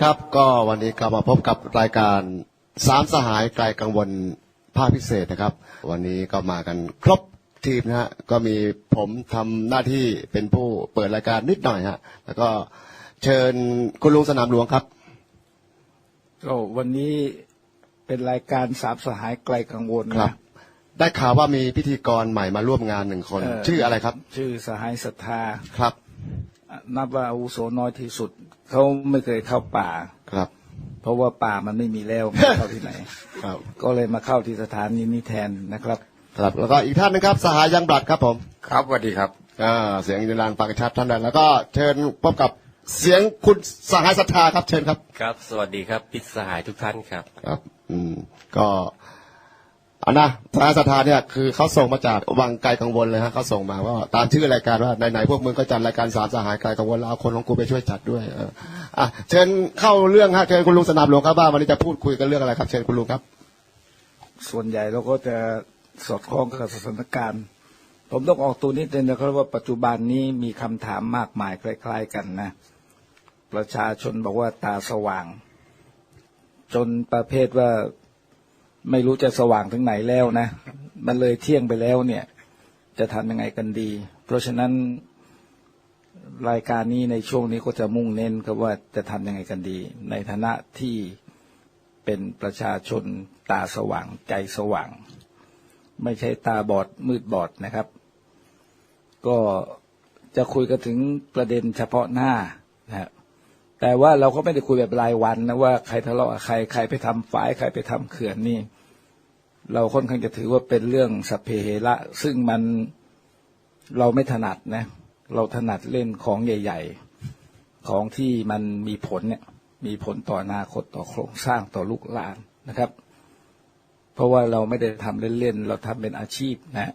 ครับก็วันนี้ก็มาพบกับรายการสามสหายไกลกังวลภาคพิเศษนะครับ วันนี้ก็มากันครบทีมนะฮะก็มีผมทำหน้าที่เป็นผู้เปิดรายการนิดหน่อยฮะแล้วก็เชิญคุณลุงสนามหลวงครับ ก็วันนี้เป็นรายการสามสหายไกลกังวลครับ นะ ได้ข่าวว่ามีพิธีกรใหม่มาร่วมงานหนึ่งคน เอ่อ ชื่ออะไรครับชื่อสหายศรัทธา ครับ นับว่าอาวุโสน้อยที่สุด เขาไม่เคยเข้าป่าครับ เพราะว่าป่ามันไม่มีแล้วไม่เข้าที่ไหน ครับ ก็เลยมาเข้าที่สถานีนี้แทนนะครับ ครับแล้วก็อีกท่านหนึงครับ สหายยังบลัดครับผมครับสวัสดีครับ อ่าเสียงยูนานฟังชัดท่านใดแล้วก็เชิญพบกับเสียงคุณสหายศรัทธาครับเชิญครับ ครับ สวัสดีครับพิษสหายทุกท่านครับ ครับ อืม ก็ อันนะสหายศรัทธาเนี่ยคือเขาส่งมาจากวังไกลกังวลเลยฮะเขาส่งมาว่าตามชื่อรายการว่าไหนๆพวกมึงก็จัดรายการสามสหายไกลกังวลแล้วเอาคนของกูไปช่วยจัดด้วยเอออะเชิญเข้าเรื่องฮะเชิญคุณลุงสนามหลวงครับว่าวันนี้จะพูดคุยกันเรื่องอะไรครับ เชิญคุณลุงครับ ส่วนใหญ่เราก็จะสอดคล้องกับสถานการณ์ ผมต้องออกตัวนิดนึงนะครับว่าปัจจุบันนี้มีคำถามมากมายคล้าย ๆ กันนะ ประชาชนบอกว่าตาสว่าง จนประเภทว่า ไม่รู้จะสว่างถึงไหนแล้วนะ มันเลยเที่ยงไปแล้วเนี่ย จะทำยังไงกันดี เพราะฉะนั้นรายการนี้ในช่วงนี้ก็จะมุ่งเน้นกับว่าจะทำยังไงกันดี ในฐานะที่เป็นประชาชนตาสว่างใจสว่าง ไม่ใช่ตาบอดมืดบอดนะครับ ก็จะคุยกันถึงประเด็นเฉพาะหน้านะฮะ แต่ว่าเราก็ไม่ได้คุยแบบรายวันนะว่าใครทะเลาะใครใครไปทำฝายใครไปทำเขื่อนนี่ เราค่อนข้างจะถือว่าเป็นเรื่องสัพเพเหระซึ่งมันเราไม่ถนัดนะ เราถนัดเล่นของใหญ่ ๆ ของที่มันมีผลเนี่ย มีผลต่ออนาคตต่อโครงสร้างต่อลูกหลานนะครับ เพราะว่าเราไม่ได้ทำเล่นๆเราทำเป็นอาชีพนะ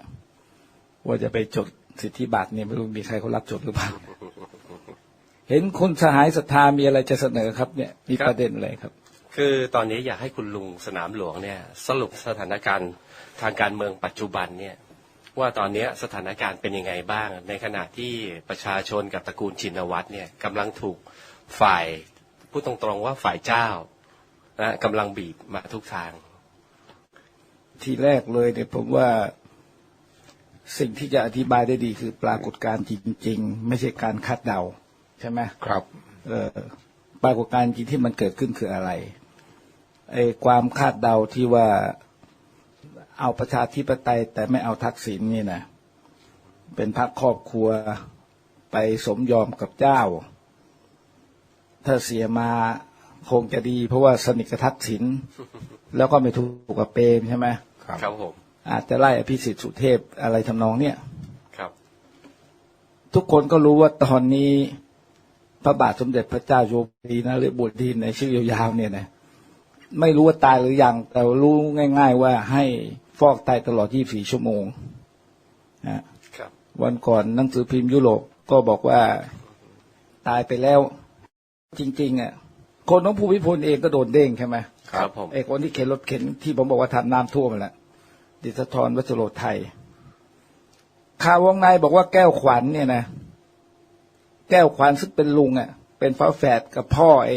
ว่าจะไปจดสิทธิบัตรเนี่ยไม่รู้มีใครเขารับจดหรือเปล่า เห็นคุณสหายศรัทธามีอะไรจะเสนอครับเนี่ยมีครับประเด็นอะไรครับ คือตอนนี้อยากให้คุณลุงสนามหลวงเนี่ย สรุปสถานการณ์ทางการเมืองปัจจุบันเนี่ยว่าตอนนี้สถานการณ์เป็นยังไงบ้าง ในขณะที่ประชาชนกับตระกูลชินวัตรเนี่ยกำลังถูกฝ่ายพูดตรงๆว่าฝ่ายเจ้านะกำลังบีบมาทุกทาง ทีแรกเลยเนี่ยผมว่าสิ่งที่จะอธิบายได้ดีคือปรากฏการณ์จริง ๆ ไม่ใช่การคาดเดา ใช่ไหมครับ เอ่อปรากฏการณ์จริงที่มันเกิดขึ้นคืออะไรไอ้ความคาดเดาที่ว่าเอาประชาธิปไตย แต่ไม่เอาทักษิณนี่นะเป็นพรรคครอบครัวไปสมยอมกับเจ้า ถ้าเสียมาคงจะดี เพราะว่าสนิทกับทักษิณแล้วก็ไม่ถูกกับเปรมใช่ไหมครับครับผมอาจจะไล่อภิสิทธิ์สุเทพอะไรทำนองเนี่ยครับ ทุกคนก็รู้ว่าตอนนี้ พระบาทสมเด็จพระเจ้าอยู่หัวดีนะหรือบุตรดีในชื่อยาวๆเนี่ยนะไม่รู้ว่าตายหรือยังแต่รู้ง่าย ๆ ว่าให้ฟอกไตตลอด 24 ชั่วโมงนะครับวันก่อนหนังสือพิมพ์ยุโรปก็บอกว่าตายไปแล้ว จริงๆอะคนของภูมิพลเองก็โดนเด้งใช่ไหมครับผมไอ้คนที่เข็นรถเข็นที่ผมบอกว่าทำน้ำท่วมนั่นแหละดิสทรวัชโรไทยข่าววงในบอกว่าแก้วขวัญเนี่ยนะ แก้วขวัญซึ่งเป็นลุงอะ เป็นฟ้าแฝดกับพ่อเอ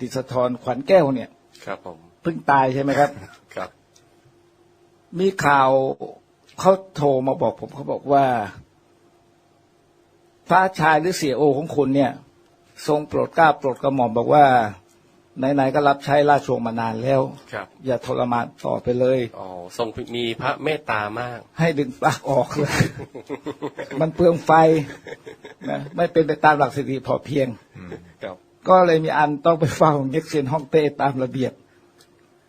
ดิสทรขวัญแก้วเนี่ย ครับผมเพิ่งตายใช่ไหมครับ ครับ มีข่าวเขาโทรมาบอกผมเขาบอกว่า ฟ้าชายหรือเสียโอของคุณเนี่ย ทรงโปรดเกล้าโปรดกระหม่อมบอกว่า ไหนๆก็รับใช้ราชวงศ์มานานแล้ว ครับ อย่าทรมานต่อไปเลย อ๋อ ทรงมีพระเมตตามาก ให้ดึงปลั๊กออกเลย มันเปลืองไฟนะไม่เป็นไปตามหลักเศรษฐกิจพอเพียง ครับ ก็เลยมีอันต้องไปเฝ้าเย็กเซียนฮ่องเต้ตามระเบียบ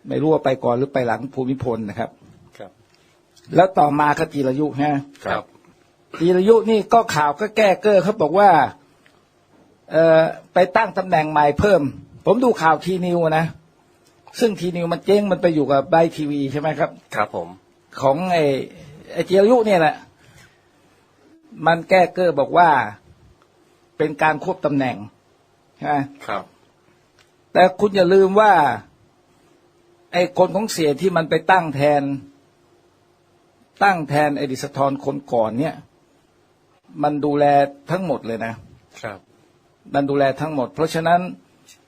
ไม่รู้ว่าไปก่อนหรือไปหลังภูมิพลนะครับ ครับ แล้วต่อมาก็จีรยุฮะครับ จีรยุนี่ก็ข่าวก็แก้เก้อเขาบอกว่า เอ่อไปตั้งตำแหน่งใหม่เพิ่ม ผมดูข่าวทีนิวนะ ซึ่งทีนิวมันเจ๊งมันไปอยู่กับไบทีวีใช่ไหมครับ ครับผม ของไอ้ไอ้จีรยุเนี่ยแหละ มันแก้เก้อบอกว่าเป็นการควบตำแหน่งใช่ไหมครับ แต่คุณอย่าลืมว่า ไอ้คนของเสียที่มันไปตั้งแทน ตั้งแทนไอ้ดิสทรคนก่อนเนี่ย มันดูแลทั้งหมดเลยนะครับ มันดูแลทั้งหมด เพราะฉะนั้น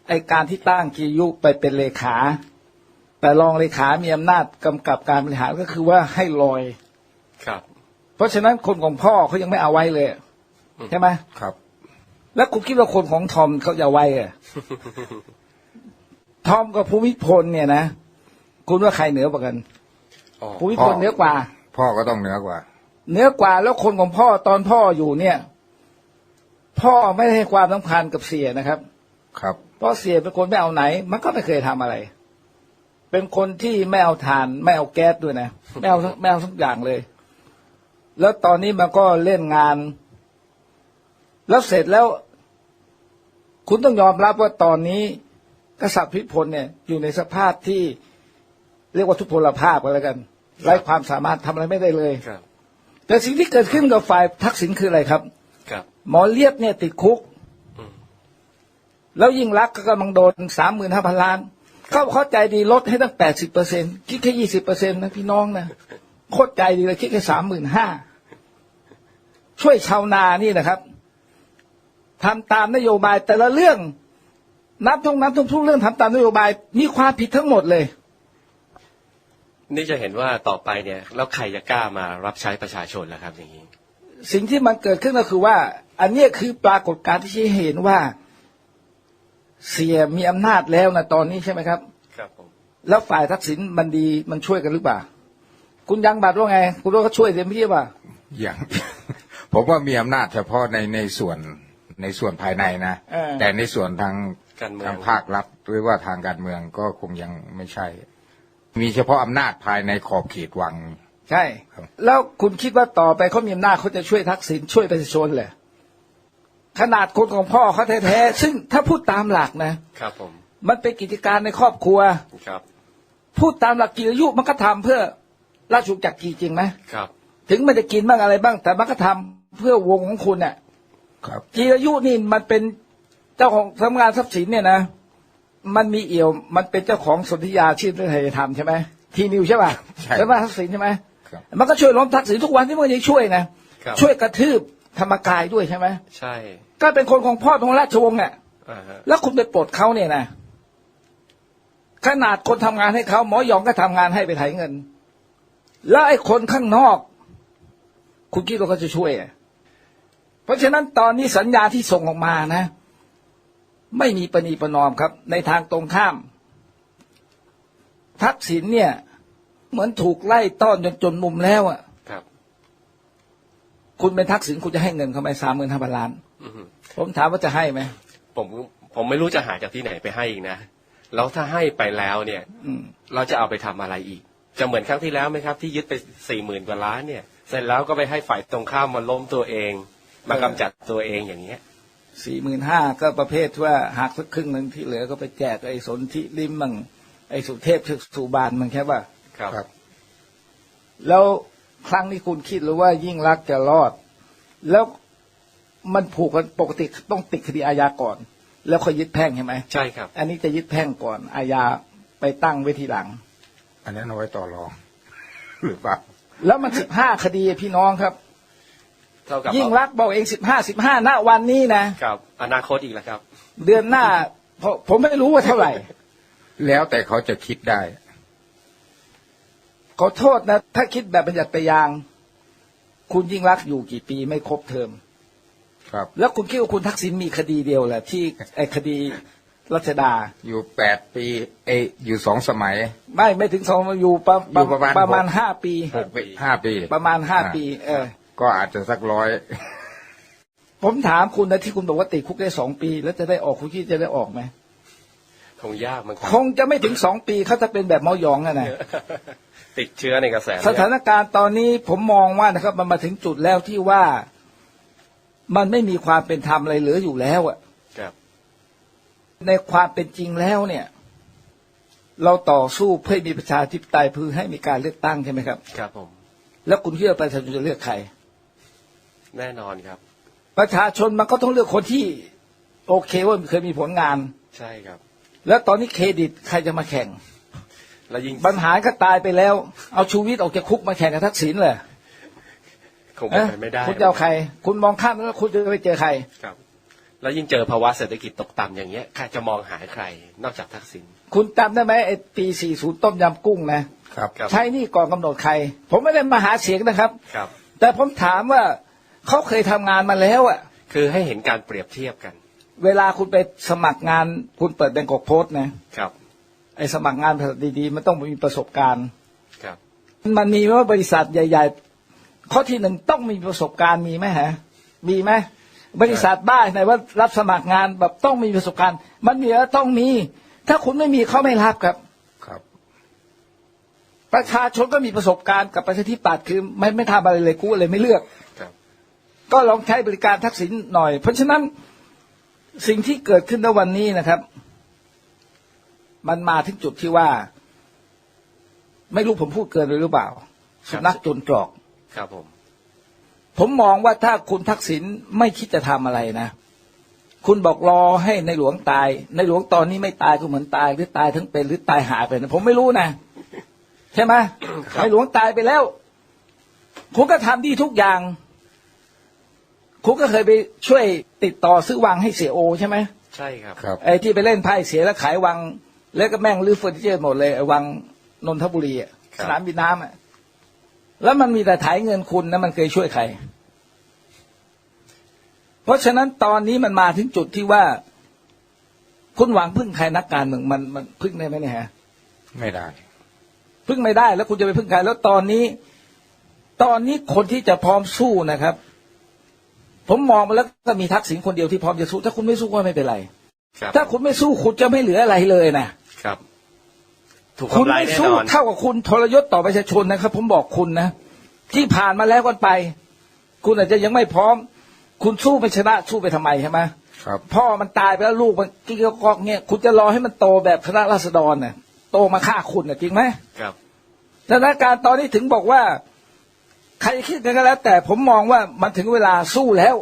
ไอการที่ตั้งกียุไปเป็นเลขา แต่รองเลขา มีอำนาจกำกับการบริหารก็คือว่าให้ลอยครับ เพราะฉะนั้นคนของพ่อเขายังไม่เอาไว้เลยใช่ไหมครับ แล้วคุณคิดว่าคนของทอมเขาจะเอาไว้เหรอทอมกับภูมิพลเนี่ยนะคุณว่าใครเหนือกว่ากันอ๋อภูมิพลเหนือกว่า พ่อก็ต้องเหนือกว่าเหนือกว่าแล้วคนของพ่อตอนพ่ออยู่เนี่ย พ่อไม่ได้ให้ความสำคัญกับเสียนะครับ ครับเพราะเสียเป็นคนไม่เอาไหน มันก็ไม่เคยทำอะไร เป็นคนที่ไม่เอาถ่าน ไม่เอาแก๊สด้วยนะไม่เอาไม่เอาทุกอย่างเลย แล้วตอนนี้มันก็เล่นงาน แล้วเสร็จแล้ว คุณต้องยอมรับว่าตอนนี้ กษัตริย์พิพลเนี่ย อยู่ในสภาพที่เรียกว่าทุพพลภาพก็แล้วกันไร้ความสามารถทำอะไรไม่ได้เลยครับ แต่สิ่งที่เกิดขึ้นกับฝ่ายทักษิณคืออะไรครับ ครับ หมอเลียบเนี่ยติดคุกอืม แล้วยิ่งรักษณ์ก็กำลังโดนสามหมื่นห้าพันล้านเขาเข้าใจดีลดให้ตั้งแปดสิบเปอร์เซ็นคิดแค่ยี่สิบเปอร์เซ็นนะพี่น้องนะโคตรใจดีเลยคิดแค่สามหมื่นห้าช่วยชาวนานี่นะครับทำตามนโยบายแต่ละเรื่องนับทุกนับทุกทุกเรื่องทำตามนโยบายมีความผิดทั้งหมดเลย นี่จะเห็นว่าต่อไปเนี่ย แล้วใครจะกล้ามารับใช้ประชาชนล่ะครับอย่างนี้ สิ่งที่มันเกิดขึ้นก็คือว่า อันเนี้ยคือปรากฏการณ์ที่ชี้ให้เห็นว่า เสียมีอำนาจแล้วนะตอนนี้ใช่ไหมครับ ครับผมแล้วฝ่ายทักษิณมันดีมันช่วยกันหรือเปล่า คุณยังบัตรว่าไง คุณว่าเขาช่วยเต็มที่ป่ะอย่างผมว่ามีอำนาจเฉพาะในในส่วนในส่วนภายในนะเออแต่ในส่วนทางการเมืองทางภาครัฐหรือว่าทางการเมืองก็คงยังไม่ใช่ มีเฉพาะอำนาจภายในขอบเขตวัง ใช่ครับแล้วคุณคิดว่าต่อไปเขามีอำนาจเขาจะช่วยทักษิณช่วยประชาชนเลย ขนาดคนของพ่อเขาแท้ๆซึ่งถ้าพูดตามหลักนะครับผม มันเป็นกิจการในครอบครัวครับ พูดตามหลักกิรยุมันก็ทำเพื่อราชวงศ์จักรีจริงไหมครับ ถึงมันจะกินบ้างอะไรบ้าง แต่มันก็ทำเพื่อวงของคุณเนี่ยครับจีรายุนี่มันเป็นเจ้าของทำงานทรัพย์สินเนี่ยนะ มันมีเอี่ยวมันเป็นเจ้าของสนธิยาชีพเรื่องไทยธรรมใช่ไหมทีนิวใช่ป่ะใช่ใช่ป่ะทักษิณใช่ไหมครับมันก็ช่วยล้มทักษิณทุกวันที่มันยังช่วยนะครับช่วยกระทืบธรรมกายด้วยใช่ไหมใช่ ก็เป็นคนของพ่อของราชวงศ์เนี่ยอ่าฮะแล้วคุณไปปลดเขาเนี่ยนะขนาดคนทำงานให้เขาหมอหยองก็ทำงานให้ไปไถเงิน แล้วไอ้คนข้างนอก คุณคิดว่าเขาจะช่วยอะเพราะฉะนั้นตอนนี้สัญญาที่ส่งออกมานะ ไม่มีปณีประนอมครับ ในทางตรงข้าม ทักษิณเนี่ย เหมือนถูกไล่ต้อนจนจนมุมแล้วอะ ครับ คุณเป็นทักษิณคุณจะให้เงินเขาไหมสามหมื่นห้าพันล้านอือฮึ ผมถามว่าจะให้ไหมผมผมไม่รู้จะหาจากที่ไหนไปให้อีกนะแล้วถ้าให้ไปแล้วเนี่ยอืมเราจะเอาไปทำอะไรอีก จะเหมือนครั้งที่แล้วไหมครับ ที่ยึดไปสี่หมื่นกว่าล้านเนี่ย เสร็จแล้วก็ไปให้ฝ่ายตรงข้ามมาล้มตัวเอง มากำจัดตัวเองอย่างเงี้ยสี่หมื่นห้าก็ประเภทว่าหักสักครึ่งหนึ่งที่เหลือก็ไปแจกไอ้สนธิริมมั่งไอ้สุเทพเทือกสุบานมันแค่ว่าครับครับแล้วครั้งนี้คุณคิดหรือว่ายิ่งรักษณ์จะรอด แล้ว มันผูกกันปกติต้องติดคดีอาญาก่อน แล้วค่อยยึดแพ่งใช่ไหมใช่ครับ อันนี้จะยึดแพ่งก่อนอาญาไปตั้งไว้ทีหลัง อันนั้นเอาไว้ต่อรองหรือเปล่าแล้วมันสิบห้าคดีพี่น้องครับเท่ากับยิ่งรักษณ์บอกเองสิบห้าสิบห้าณวันนี้นะกับ อนาคตอีกแล้วครับ เดือนหน้าผมผมไม่รู้ว่าเท่าไหร่ แล้วแต่เขาจะคิดได้ขอโทษนะ ถ้าคิดแบบบัญญัติไปยาง คุณยิ่งรักษณ์อยู่กี่ปีไม่ครบเทอม ครับ แล้วคุณคิดว่าคุณทักษิณมีคดีเดียวแหละที่ไอ้คดีรัชดา อยู่แปดปี เอยอยู่สองสมัย ไม่ไม่ถึงสองอยู่ประอยู่ประมาณประมาณหก ห้าปี หกปีห้าปี ประมาณห้าปี เออ ก็อาจจะสักร้อย ผมถามคุณนะที่คุณบอกว่าติดคุกได้สองปี แล้วจะได้ออกคุณคิดจะได้ออกไหมคงยากมันคงจะไม่ถึงสองปีเขาจะเป็นแบบเมายองอะนะติดเชื้อในกระแสสถานการณ์ตอนนี้ผมมองว่านะครับมันมาถึงจุดแล้วที่ว่า มันไม่มีความเป็นธรรมอะไรเหลืออยู่แล้วอะครับ ในความเป็นจริงแล้วเนี่ย เราต่อสู้เพื่อให้มีประชาธิปไตยเพื่อให้มีการเลือกตั้งใช่ไหมครับ ครับผม แล้วคุณคิดว่าประชาชนจะเลือกใคร แน่นอนครับ ประชาชนมันก็ต้องเลือกคนที่ โอเคว่าเคยมีผลงาน ใช่ครับ แล้วตอนนี้เครดิตใครจะมาแข่ง แล้วยิ่งบรรหารก็ตายไปแล้ว เอาชูวิทย์ออกจากคุกมาแข่งกับทักษิณเลย คงเป็นไปไม่ได้คุณจะเอาใคร คุณมองข้ามแล้วคุณจะไปเจอใครครับ แล้วยิ่งเจอภาวะเศรษฐกิจตกต่ำอย่างเงี้ยใครจะมองหาใคร นอกจากทักษิณคุณจำได้ไหมไอ้ปี40ต้มยำกุ้งนะครับครับใช้หนี่ก่อนกำหนดใคร ผมไม่ได้มาหาเสียงนะครับครับ แต่ผมถามว่าเขาเคยทำงานมาแล้วอะคือให้เห็นการเปรียบเทียบกัน เวลาคุณไปสมัครงานคุณเปิดแบงกอกโพสต์นะครับไอ้สมัครงานบริษัทดีๆ มันต้องมีประสบการณ์ ครับ มันมีว่าบริษัทใหญ่ ๆ ข้อที่หนึ่งต้องมีประสบการณ์มีไหมฮะมีไหมบริษัทบ้านไหนว่ารับสมัครงานแบบต้องมีประสบการณ์ มันมีแล้วต้องมี ถ้าคุณไม่มีเขาไม่รับครับครับ ประชาชนก็มีประสบการณ์กับประชาธิปัตย์คือ ไม่ไม่ทำอะไรเลยกูเลยไม่เลือกครับ ก็ลองใช้บริการทักษิณหน่อย เพราะฉะนั้นสิ่งที่เกิดขึ้นในวันนี้นะครับ มันมาถึงจุดที่ว่า ไม่รู้ผมพูดเกินไปหรือเปล่าครัสุบนัขจนตรอก ครับผม ผมมองว่าถ้าคุณทักษิณไม่คิดจะทำอะไรนะ คุณบอกรอให้ในหลวงตาย ในหลวงตอนนี้ไม่ตายก็เหมือนตายหรือตายทั้งเป็นหรือตายหายไปนะผมไม่รู้นะ ใช่ไหมในหลวงตายไปแล้ว คุณก็ทำดีทุกอย่าง คุณก็เคยไปช่วยติดต่อซื้อวังให้เสียโอใช่ไหมใช่ครับครับไอ้ที่ไปเล่นไพ่เสียแล้วขายวัง แล้วก็แม่งรื้อเฟอร์นิเจอร์หมดเลยไอ้วังนนทบุรีอะครับสนามบินน้ำอะ แล้วมันมีแต่ถ่ายเงินคุณนะมันเคยช่วยใคร เพราะฉะนั้นตอนนี้มันมาถึงจุดที่ว่า คุณหวังพึ่งใครนักการเมืองมันมันพึ่งได้ไหมเนี่ยฮะไม่ได้ พึ่งไม่ได้แล้วคุณจะไปพึ่งใครแล้วตอนนี้ ตอนนี้คนที่จะพร้อมสู้นะครับ ผมมองมาแล้วก็มีทักษิณคนเดียวที่พร้อมจะสู้ ถ้าคุณไม่สู้ก็ไม่เป็นไรครับถ้าคุณไม่สู้คุณจะไม่เหลืออะไรเลยนะครับ ถูกคุณทำลายไม่แน่สู้นอนเท่ากับคุณทรยศต่อประชาชนนะครับ ผมบอกคุณนะ ที่ผ่านมาแล้วกันไป คุณอาจจะยังไม่พร้อม คุณสู้ไปชนะสู้ไปทำไมใช่ไหมครับ พ่อมันตายไปแล้วลูกมันกิ๊กก๊อกเนี่ย คุณจะรอให้มันโตแบบคณะราษฎรเนี่ยโตมาฆ่าคุณน่ะจริงไหม ครับ สถานการณ์ตอนนี้ถึงบอกว่า ใครคิดกันก็แล้ว แต่ผมมองว่ามันถึงเวลาสู้แล้ว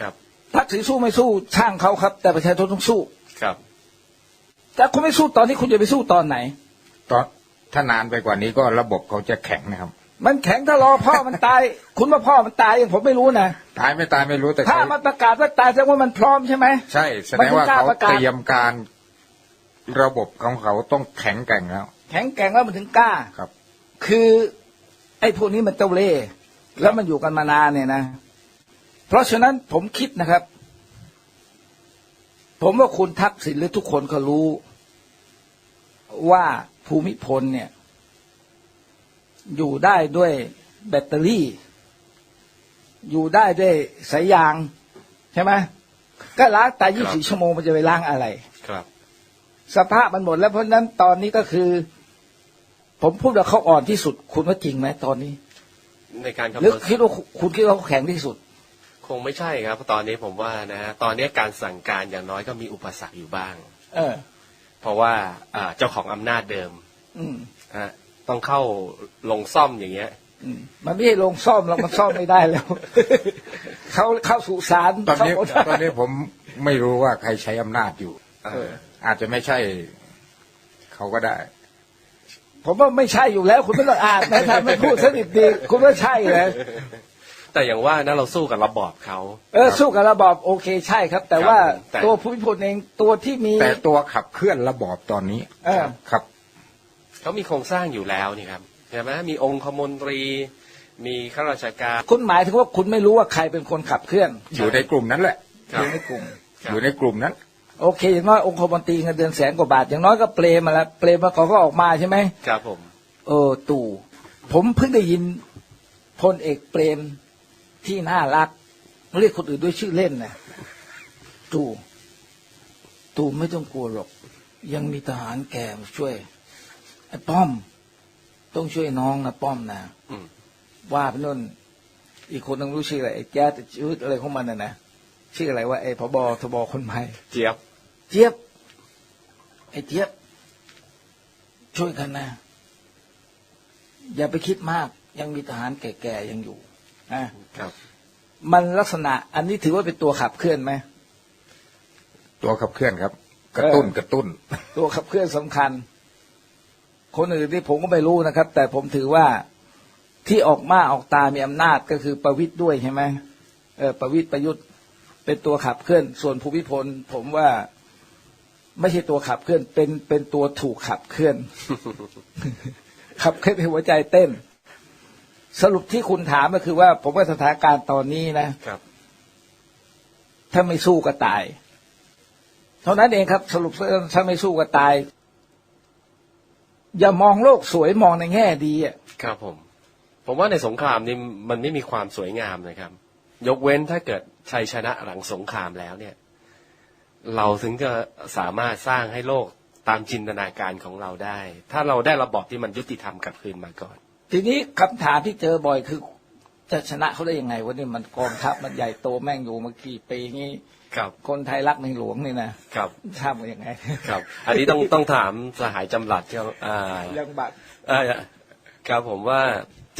ครับทักษิณสู้ไม่สู้ช่างเขาครับ แต่ประชาชนต้องสู้ ครับ แต่คุณไม่สู้ตอนนี้คุณจะไปสู้ตอนไหน ตอนถ้านานไปกว่านี้ก็ระบบเขาจะแข็งนะครับ มันแข็งถ้ารอพ่อมันตาย คุณว่าพ่อมันตายยังผมไม่รู้นะตายไม่ตายไม่รู้แต่ถ้าเขามันประกาศว่าตายแสดงว่ามันพร้อมใช่ไหมใช่แสดงว่าเขาเตรียมการระบบของเขาต้องแข็งแกร่งแล้ว แข็งแกร่งแล้วมันถึงกล้าครับ คือไอ้พวกนี้มันเจ้าเล่ห์แล้วมันอยู่กันมานานเนี่ยนะ เพราะฉะนั้นผมคิดนะครับ ผมว่าคุณทักษิณหรือทุกคนก็รู้ว่า ภูมิพลเนี่ย อยู่ได้ด้วยแบตเตอรี่ อยู่ได้ด้วยสายยาง ใช่ไหมก็ล้างแต่ครับ24ชั่วโมงมันจะไปล้างอะไร ครับ สภาพมันหมดแล้วเพราะฉะนั้นตอนนี้ก็คือ ผมพูดว่าเขาอ่อนที่สุด คุณว่าจริงไหมตอนนี้ ในการคำหรืนอวณคิดว่าคุณคิดว่าเขาแข็งที่สุด คงไม่ใช่ครับตอนนี้ผมว่านะฮะตอนนี้การสั่งการอย่างน้อยก็มีอุปสรรคอยู่บ้าง เออ เพราะว่าอ่าเจ้าของอำนาจเดิมอืมฮะต้องเข้าลงซ่อมอย่างเงี้ยอืมมันไม่ใช่ลงซ่อมเรามันซ่อมไม่ได้แล้ว เขาเข้าสู่ศาลตอนนี้เข้าตอนนี้ผมไม่รู้ว่าใครใช้อำนาจอยู่เอออาจจะไม่ใช่ เขาก็ได้ ผมว่าไม่ใช่อยู่แล้ว คุณไม่ต้องอ่านนะถ้าไม่พูดสนิทดี คุณว่าใช่เลย แต่อย่างว่านะเราสู้กับระบอบเขา เออสู้กับระบอบโอเคใช่ครับ แต่ว่าครับแต่ ตัวภูมิพลเองตัวที่มี แต่ตัวขับเคลื่อนระบอบตอนนี้เออ ครับเขามีโครงสร้างอยู่แล้วนี่ครับใช่ไหมมีองค์คมนตรี มีข้าราชการ คุณหมายถึงว่าคุณไม่รู้ว่าใครเป็นคนขับเคลื่อนอยู่ในกลุ่มนั้นแหละครัอบยู่ในกลุ่ม ครับ อยู่ในกลุ่มนั้น โอเคอย่างน้อยองคมนตรีเงินเดือนแสนกว่าบาท อย่างน้อยก็เปรมมาแล้วเปรมมาเขาก็ออกมาใช่ไหมครับผม เออตู่ ผมเพิ่งได้ยินพลเอกเปรม ที่น่ารักเรียกคนอื่นด้วยชื่อเล่นนะตู่ตู่ไม่ต้องกลัวหรอก ยังมีทหารแก่มาช่วยไอ้ป้อม ต้องช่วยน้องนะป้อมนะอืมว่าไปนู่นอีกคนนึงรู้ชื่ออะไรไอ้แจ๊ดชื่ออะไรของมันน่ะนะชื่ออะไรว่าไอ้พบทบคนใหม่เจี๊ยบ เจี๊ยบ ไอ้เจี๊ยบ ช่วยกันนะ อย่าไปคิดมาก ยังมีทหารแก่ๆยังอยู่นะครับ มันลักษณะ อันนี้ถือว่าเป็นตัวขับเคลื่อนไหมตัวขับเคลื่อนครับ กระตุ้นเออกระตุ้น ตัวขับเคลื่อนสำคัญ คนอื่นที่ผมก็ไม่รู้นะครับ แต่ผมถือว่าที่ออกมาออกตามีอำนาจก็คือประวิตยด้วยใช่ไหมเออประวิตยประยุทธ์เป็นตัวขับเคลื่อน ส่วนภูมิพล ผมว่าไม่ใช่ตัวขับเคลื่อน เป็นเป็นตัวถูกขับเคลื่อน ขับเคลื่อนให้หัวใจเต้น สรุปที่คุณถามก็คือว่า ผมว่าสถานการณ์ตอนนี้นะครับ ถ้าไม่สู้ก็ตาย เท่านั้นเองครับ สรุปถ้าไม่สู้ก็ตาย อย่ามองโลกสวยมองในแง่ดีอะครับ ผม ผมว่าในสงครามนี่มันไม่มีความสวยงามนะครับ ยกเว้นถ้าเกิดชัยชนะหลังสงครามแล้วเนี่ย เราถึงจะสามารถสร้างให้โลกตามจินตนาการของเราได้ ถ้าเราได้ระบอบที่มันยุติธรรมกลับคืนมาก่อน ทีนี้คำถามที่เจอบ่อยคือจะชนะเขาได้ยังไงวะนี่มันกองทัพมันใหญ่โตแม่งอยู่มากี่ปีงี้ครับ คนไทยรักในหลวงนี่นะครับทำกันยังไง ครับ อันนี้ต้องต้องถามสหายจำหลัดที่อ่าเรื่องบัตรอ่าครับผมว่า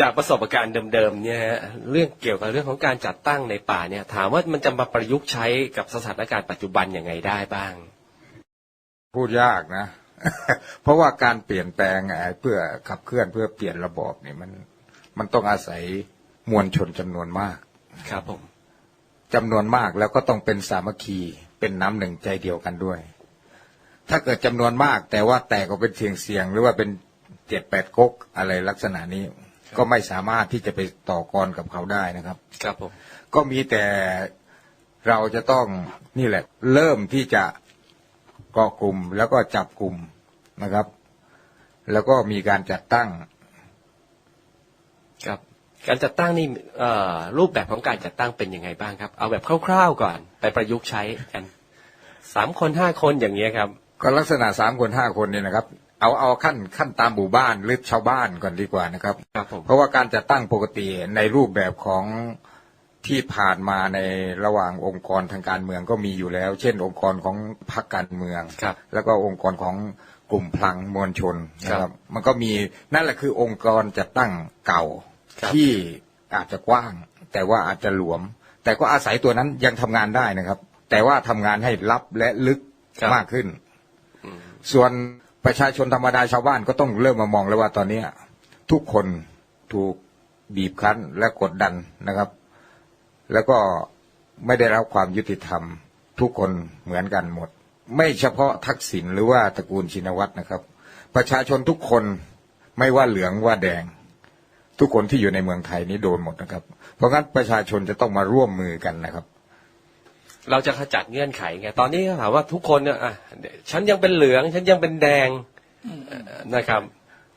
จากประสบการณ์เดิมๆเนี่ยฮะเรื่องเกี่ยวกับเรื่องของการจัดตั้งในป่าเนี่ย ถามว่ามันจะมาประยุกต์ใช้กับสถานการณ์ปัจจุบันยังไงได้บ้าง พูดยากนะ เพราะว่าการเปลี่ยนแปลงไอ้เพื่อขับเคลื่อนเพื่อเปลี่ยนระบอบเนี่ยมันมันต้องอาศัยมวลชนจำนวนมากครับผมจำนวนมากแล้วก็ต้องเป็นสามัคคีเป็นน้ำหนึ่งใจเดียวกันด้วย ถ้าเกิดจำนวนมากแต่ว่าแตกออกเป็นเสียงเสียงๆหรือว่าเป็นเจ็ดแปดก๊กอะไรลักษณะนี้ ก็ไม่สามารถที่จะไปต่อกรกับเขาได้นะครับ ครับผมก็มีแต่เราจะต้องนี่แหละ เริ่มที่จะ เกาะกลุ่มแล้วก็จับกลุ่มนะครับ แล้วก็มีการจัดตั้งครับการจัดตั้งนี่เอ่อรูปแบบของการจัดตั้งเป็นยังไงบ้างครับ เอาแบบคร่าวๆก่อน ไปประยุกต์ใช้กันสามคนห้าคนอย่างเงี้ยครับ ก็ลักษณะสามคนห้าคนเนี่ยนะครับ เอาเอาขั้นขั้นตามหมู่บ้านหรือชาวบ้านก่อนดีกว่านะครับครับผมเพราะว่าการจัดตั้งปกติในรูปแบบของ ที่ผ่านมาในระหว่างองค์กรทางการเมืองก็มีอยู่แล้ว เช่น องค์กรของพรรคการเมืองครับ แล้วก็องค์กรของกลุ่มพลังมวลชนนะคครัรับบมันก็มีนั่นแหละคือองค์กรจัดตั้งเก่าครับที่อาจจะกว้าง แต่ว่าอาจจะหลวม แต่ก็อาศัยตัวนั้นยังทำงานได้นะครับ แต่ว่าทำงานให้ลับและลึกครับมากขึ้น ส่วนประชาชนธรรมดาชาวบ้านก็ต้องเริ่มมามองแล้วว่าตอนเนี้ยทุกคนถูกบีบคั้นและกดดันนะครับ แล้วก็ไม่ได้รับความยุติธรรม ทุกคนเหมือนกันหมด ไม่เฉพาะทักษิณหรือว่าตระกูลชินวัตรนะครับ ประชาชนทุกคนไม่ว่าเหลืองว่าแดง ทุกคนที่อยู่ในเมืองไทยนี้โดนหมดนะครับ เพราะงั้นประชาชนจะต้องมาร่วมมือกันนะครับเราจะขจัดเงื่อนไขไงตอนนี้ถามว่าทุกคนเนี่ยอะฉันยังเป็นเหลือง ฉันยังเป็นแดงเอ่อนะครับ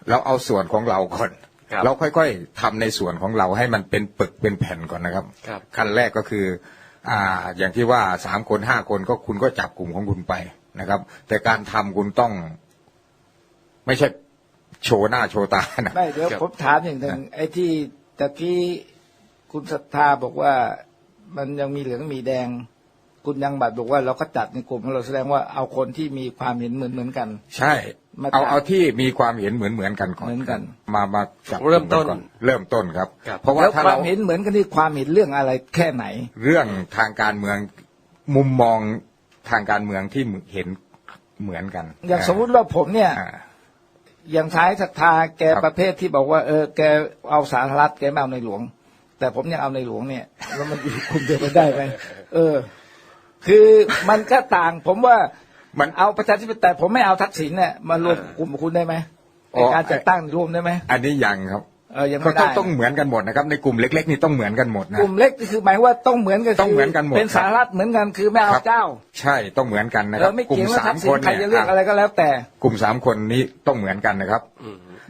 เราเอาส่วนของเราก่อนครับ เราค่อยๆทำในส่วนของเราให้มันเป็นปึกเป็นแผ่นก่อนนะครับครับ ขั้นแรกก็คืออ่าอย่างที่ว่าสามคนห้าคนก็คุณก็จับกลุ่มของคุณไปนะครับ แต่การทำคุณต้อง ไม่ใช่โชว์หน้าโชว์ตานะไม่เดี๋ยวครับผมถามอย่างหนึ่งไอ้ที่ตะกี้คุณศรัทธาบอกว่ามันยังมีเหลืองมีแดง คุณยังบัตรบอกว่าเราก็จัดในกลุ่มของเราแสดงว่าเอาคนที่มีความเห็นเหมือนเหมือนกัน ใช่ มาเอาจับเอาที่มีความเห็นเหมือนเหมือนกันก่อนเหมือนกัน มามาจับเริ่มต้นกลุ่กัก่อเริ่มต้นครับ ครับ เพราะว่าแล้วถ้าควาเรามเห็นเหมือนกันที่ความเห็นเรื่องอะไรแค่ไหน เรื่องทางการเมืองมุมมองทางการเมืองที่เห็นเหมือนกันอย่างสมมุติว่าผมเนี่ย อ่า อย่างท้ายศรัทธาแกครับ ประเภทที่บอกว่าเออแกเอาสาธารณรัฐแกไม่เอาในหลวง แต่ผมยังเอาในหลวงเนี่ย แล้วมันอยู่คุมเดียวกันได้ไหมเออ คือมันก็ต่างผมว่ามันเอาประชาธิปไตยผมไม่เอาทักษิณเนี่ยมารวมกลุ่มกับคุณได้ไหมอ๋ในอการจัดตั้งรวมได้ไหมอันนี้ยังครับเออยังก็ไม่ต้องได้ต้องเหมือนกันหมดนะครับในกลุ่มเล็ก ๆ นี่ต้องเหมือนกันหมดนะกลุ่มเล็กนี่คือหมายว่าต้องเหมือนกันต้องเหมือนกันหมดเป็นสาธารณรัฐเหมือนกันคือไม่เอาครับเจ้า ใช่ต้องเหมือนกันนะคแล้รับวไม่กลุ่เกี่ยมงว่าสาทัมกษิคณนใครเนี่ยจะเลือกอะไรก็แล้วแต่ กลุ่มสามคนนี้ต้องเหมือนกันนะครับ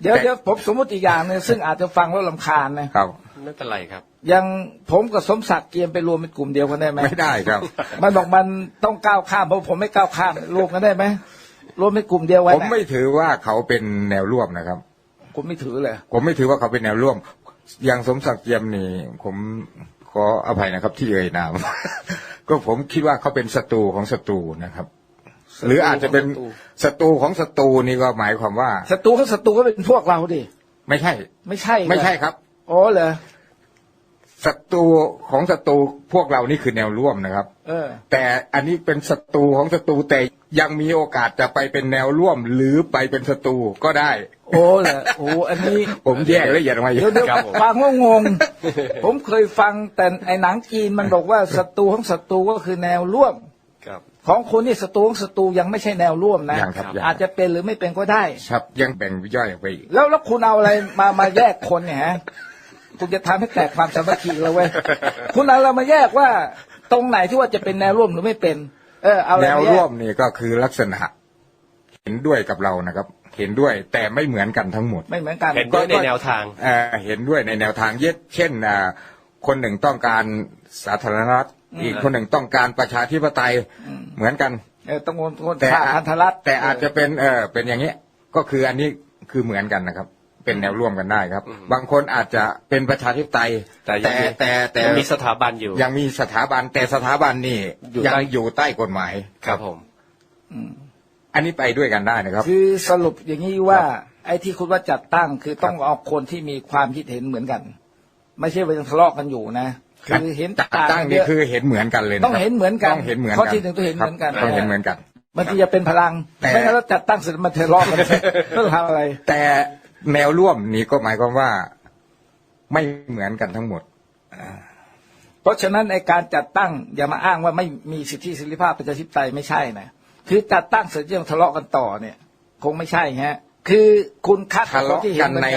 เดี๋ยวแต่เดี๋ยวผมสมมติอีกอย่างหนึงซึ่งอาจจะฟังแล้วลำคาญนะครับไม่เป็นไรครับ ยังผมกับสมศักดิ์เกียมไปรวมเป็นกลุ่มเดียวกันได้ไหมไม่ได้ครับ มันบอกมันต้องก้าวข้ามเพราะผมไม่ก้าวข้ามรวมกันได้ไหมรวมเป็นกลุ่มเดียวไว้ผมนะไม่ถือว่าเขาเป็นแนวร่วมนะครับ ผมไม่ถือเลยผมไม่ถือว่าเขาเป็นแนวร่วม อย่างสมศักดิ์เจียมนี่ ผมขออภัยนะครับ ที่เอ่ยนามก็ผมคิดว่าเขาเป็นศัตรูของศัตรูนะครับ หรืออาจจะเป็นศัตรูของศัตรูนี่ก็หมายความว่าศัตรูเขาศัตรูก็เป็นพวกเราดิไม่ใช่ ไม่ใช่เหรอไม่ใช่ครับอ๋อเหรอ ศัตรูของศัตรูพวกเรานี่คือแนวร่วมนะครับ เออ แต่อันนี้เป็นศัตรูของศัตรูแต่ยังมีโอกาสจะไปเป็นแนวร่วมหรือไปเป็นศัตรูก็ได้ โอ้เหรอโอ้อันนี้ ผมแยกละเอียดออกมาเยเดี๋ยวอะเดี๋ยวครับผมฟังว่างง ผมเคยฟังแต่ไอ้หนังจีนมันบอกว่าศัตรูของศัตรูก็คือแนวร่วม ครับ ของคนนี่ศัตรูของศัตรูยังไม่ใช่แนวร่วมนะ ยังครับยัง อาจจะเป็นหรือไม่เป็นก็ได้ ครับยังแบ่งย่อยออกไปอีก แล้วแล้วคุณเอาอะไรมามาแยกคนเนี่ยฮะ คุณจะทำให้แตกความสามัคคีแล้วเว้ยคุณเอาอะไรมาแยกว่าตรงไหนที่ว่าจะเป็นแนวร่วมหรือไม่เป็น เออเอาอะไรแนวมาแยร่วกมนี่ก็คือลักษณะ เห็นด้วยกับเรานะครับ เห็นด้วยแต่ไม่เหมือนกันทั้งหมด ไม่เหมือนกันเห็นด้วยในแนวทางเอ่อเห็นด้วยในแนวทางเย็ดเช่นอ่าคนหนึ่งต้องการสาธารณรัฐอีกคนหนึ่งต้องการประชาธิปไตยเหมือนกันเออต้องคนคนแต่ฆ่าพันธรัฐแต่อาจจะเป็นเออเป็นอย่างนี้ยก็คืออันนี้คือเหมือนกันนะครับ เป็นแนวร่วมกันได้ครับ บางคนอาจจะเป็นประชาธิปไตย แต่ยังแต่มีแต่แต่ยังมีสถาบันอยู่ ยังมีสถาบันแต่สถาบันนี่อยู่ยังใต้อยู่ใต้กฎหมายครับผมอันนี้ไปด้วยกันได้นะครับ คือสรุปอย่างนี้ว่า ไอ้ที่คุณว่าจัดตั้งคือต้องเอาคนที่มีความคิดเห็นเหมือนกัน ไม่ใช่ว่ายังทะเลาะกันอยู่นะคือเห็นจัดต่างตั้งกันนี่เยอะคือเห็นเหมือนกันเลยะครับต้องเห็นเหมือนกันต้องเห็นเหมือนกันข้อที่หนึ่งต้องเห็นเหมือนกันครับต้องเห็นเหมือนกันมันจะเป็นพลังแต่ไม่งั้นเราจัดตั้งเสร็จมันทะเลาะกันต้องทำอะไร แต่ แนวร่วมนี้ก็หมายความว่าไม่เหมือนกันทั้งหมด เพราะฉะนั้นในการจัดตั้งอย่ามาอ้างว่าไม่มีสิทธิเสรีภาพประชาธิปไตยไม่ใช่นะคือจัดตั้งเสร็จยังทะเลาะกันต่อเนี่ย คงไม่ใช่ฮะ คือคุณคัดทะเลาะที่เห็กันเหมือใน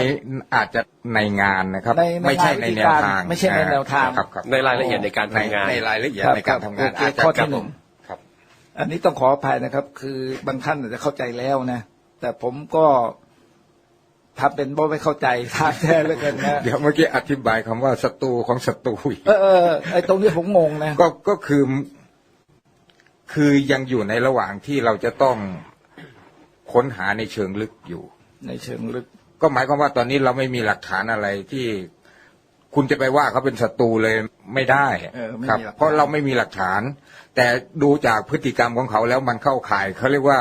อาจจะในงานนะครับในในไม่ใช่ในแนวทางไม่ใช่ในแนวทางครับครับในรายละเอียดในการในทำงานในรายละเอียดครับในการทำงานโอเคอาจจะข้อที่หนึ่งครับอันนี้ต้องขออภัยนะครับ คือบางท่านอาจจะเข้าใจแล้วนะ แต่ผมก็ ทำเป็นบ่ไม่เข้าใจทางแท้เหลยกันนะเดี๋ยวเมื่อกี้อธิบายคำว่าศัตรูของศัตรูอีกเออเออไอตรงนี้ผมงงนะก็ก็คือ คือยังอยู่ในระหว่างที่เราจะต้องค้นหาในเชิงลึกอยู่ ในเชิงลึก ก็หมายความว่าตอนนี้เราไม่มีหลักฐานอะไรที่คุณจะไปว่าเขาเป็นศัตรูเลยไม่ได้เออไม่ครับมีหลักฐานเพราะเราไม่มีหลักฐาน แต่ดูจากพฤติกรรมของเขาแล้วมันเข้าข่ายเขาเรียกว่า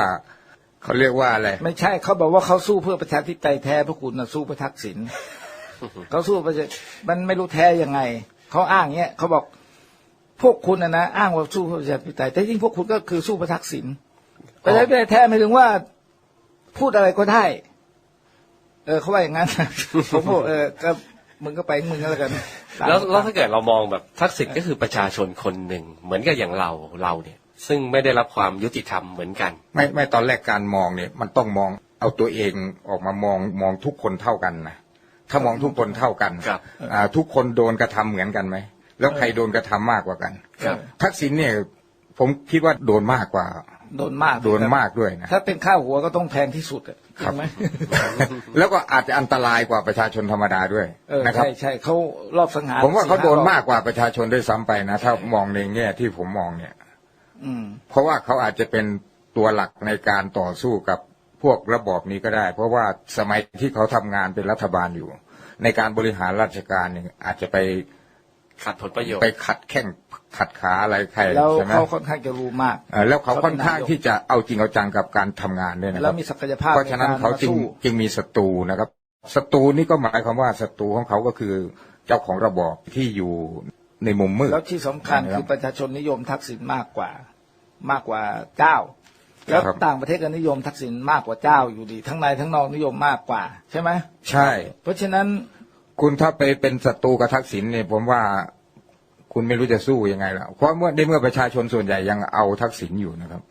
เขาเรียกว่าอะไร ไม่ใช่เขาบอกว่าเขาสู้เพื่อประชาธิปไตยแท้พวกคุณนะสู้เพื่อทักษิณเขาสู้ประชามันไม่รู้แท้ยังไงเขาอ้างเงี้ยเขาบอกพวกคุณนะนะอ้างว่าสู้เพื่อประชาธิปไตยแต่จริงพวกคุณก็คือสู้เพื่อทักษิณประชาธิปไตยแท้หมายถึงว่า พูดอะไรก็ได้ เออเขาว่าอย่างนั้นผมบอกเออก็มึงก็ไปของมึงก็แล้วกันแล้วแล้วถ้าเกิดเรามองแบบทักษิณก็คือประชาชนคนหนึ่งเหมือนกับอย่างเราเราเนี่ย ซึ่งไม่ได้รับความยุติธรรมเหมือนกัน ไม่ไม่ตอนแรกการมองเนี่ยมันต้องมองเอาตัวเองออกมามองมองทุกคนเท่ากันนะถ้ามองทุกคนเท่ากันครับอ่าทุกคนโดนกระทำเหมือนกันไหมแล้วใครโดนกระทำมากกว่ากัน ครับทักษิณเนี่ยผมคิดว่าโดนมากกว่า โดนมากโดนมากด้วยนะถ้าเป็นข้าวหัวก็ต้องแพงที่สุดอะครับใช่ไหมแล้วก็อาจจะอันตรายกว่าประชาชนธรรมดาด้วยเออนะครับใช่ใช่เขารอบสังหารผมว่าเขาสี่ห้โดนรอบมากกว่าประชาชนด้วยซ้ำไปนะ ถ้ามองในแง่ที่ผมมองเนี่ยอืม เพราะว่าเขาอาจจะเป็นตัวหลักในการต่อสู้กับพวกระบอบนี้ก็ได้ เพราะว่าสมัยที่เขาทำงานเป็นรัฐบาลอยู่ ในการบริหารราชการเนี่ยอาจจะไปขัดผลประโยชน์ไปขัดแข้งขัดขาอะไรใครแล้วใช่ไหมเขาค่อนข้างจะรู้มากเออแล้วเขาเขาเป็นค่อนข้างนายกที่จะเอาจริงเอาจังกับการทำงานด้วยนะคแล้รัวบมีศักยภาพเพราะฉะนั้นใกเขาจึงมสู้จึงมีศัตรูนะครับศัตรูนี่ก็หมายความว่าศัตรูของเขาก็คือเจ้าของระบอบที่อยู่ ในมุมมืดแล้วที่สำคัญนะครับคือประชาชนนิยมทักษิณมากกว่า มากกว่าเจ้า แล้วครับต่างประเทศก็นิยมทักษิณมากกว่าเจ้าอยู่ดี ทั้งในทั้งนอกนิยมมากกว่า ใช่ไหมใช่ เพราะฉะนั้นคุณถ้าไปเป็นศัตรูกับทักษิณเนี่ยผมว่าคุณไม่รู้จะสู้ยังไงแล้วเพราะเมื่อในเมื่อประชาชนส่วนใหญ่ยังเอาทักษิณอยู่นะครับ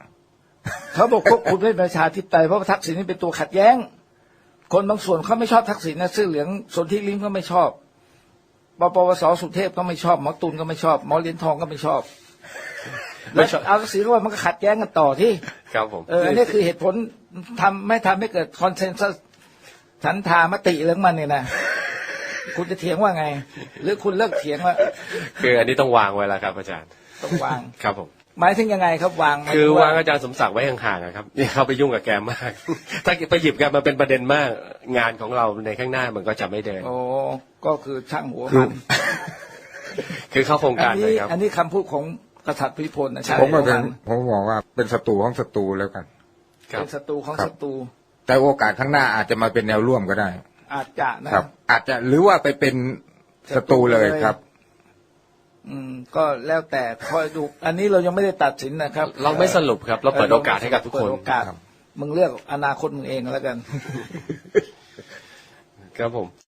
เขาบอกพวกคุณไม่เป็นประชาธิปไตยเพราะว่าทักษิณนี่เป็นตัวขัดแย้ง คนบางส่วนเขาไม่ชอบทักษิณนะเสื้อเหลืองส่วนที่ลิ้มก็ไม่ชอบ ปปวสสุเทพก็ไม่ชอบหมอตุลก็ไม่ชอบหมอเหรียญทองก็ไม่ชอบไม่แล้วชอบเอาทักษิณว่ามันก็ขัดแย้งกันต่อที่ครับผมเอออันนี้คือเหตุผลทำไม่ทำให้เกิดคอนเซนแซสฉันทามติเรื่องมันเนี่ยนะคุณจะเถียงว่าไง หรือคุณเลิกเถียงว่าคืออันนี้ต้องวางไว้แล้วครับ อาจารย์ต้องวางครับผม หมายถึงยังไงครับวางหมยคือถึวางอาจารย์สมศักดิ์ไว้ห่างๆอะครับอย่าเข้าไปยุ่งกับแกมาก ถ้าไปหยิบแกมาเป็นประเด็นมาก งานของเราในข้างหน้ามันก็จะไม่เดิน โอ้ก็คือช่างหัวคือมันคือเข้าโครงอัการนเลนี้ยครับ อันนี้คำพูดของกษัตริย์พิพลนะใช่ผมก็ปเป็ระนมาณผมมองว่าเป็นศัตรูของศัตรูแล้วกัน ครับ เป็นศัตรูของครับ ศัตรูแต่โอกาสข้างหน้าอาจจะมาเป็นแนวร่วมก็ได้ อาจจะนะครับ อาจจะหรือว่าไปเป็นศัตรูเลยครับ อืมก็แล้วแต่คอยดู อันนี้เรายังไม่ได้ตัดสินนะครับเราไม่สรุปครับ เราเปิดโอกาสให้กับทุกคนเปิดโอกาสมึงเลือกอนาคตมึงเองแล้วกัน ครับผม